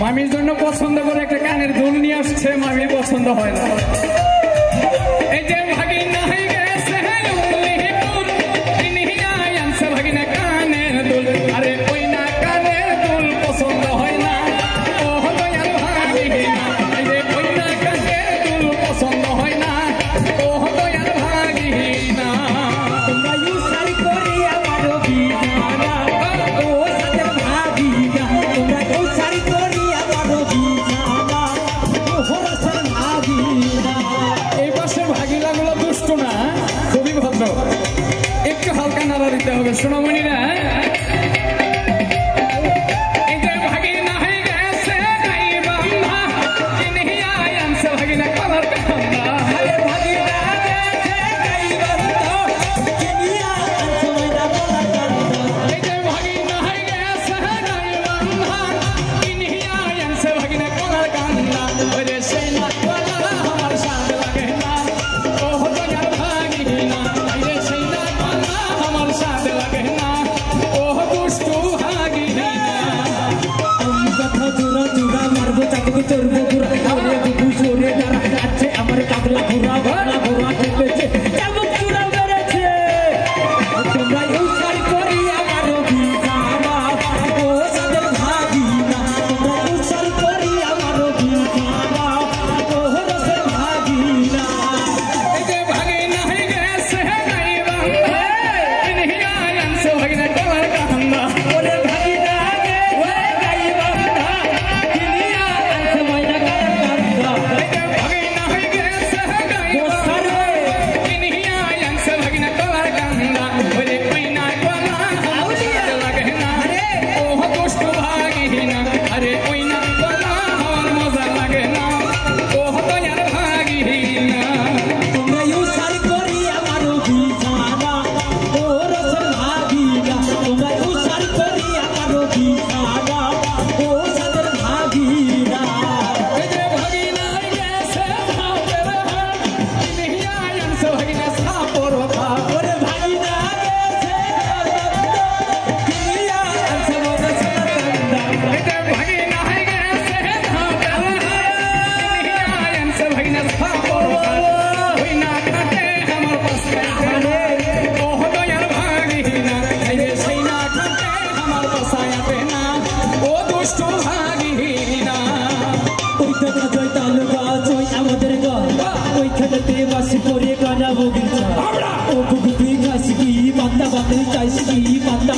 মামির জন্য পছন্দ করে একটা কানের দুল নিয়ে আসছে মামির পছন্দ হয় না। এই যে ভাগিন না হয়ে সোনামণি কষ্ট হারিনা ওই তো কাজয় তালুকা চই আমাদের গা ওই খেলাতে বাসি করে গানা বগি ও বুগু তুই খাস কি? বান্দা বান্দা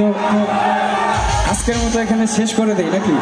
তো আজকের মতো এখানে শেষ করে দেই নাকি?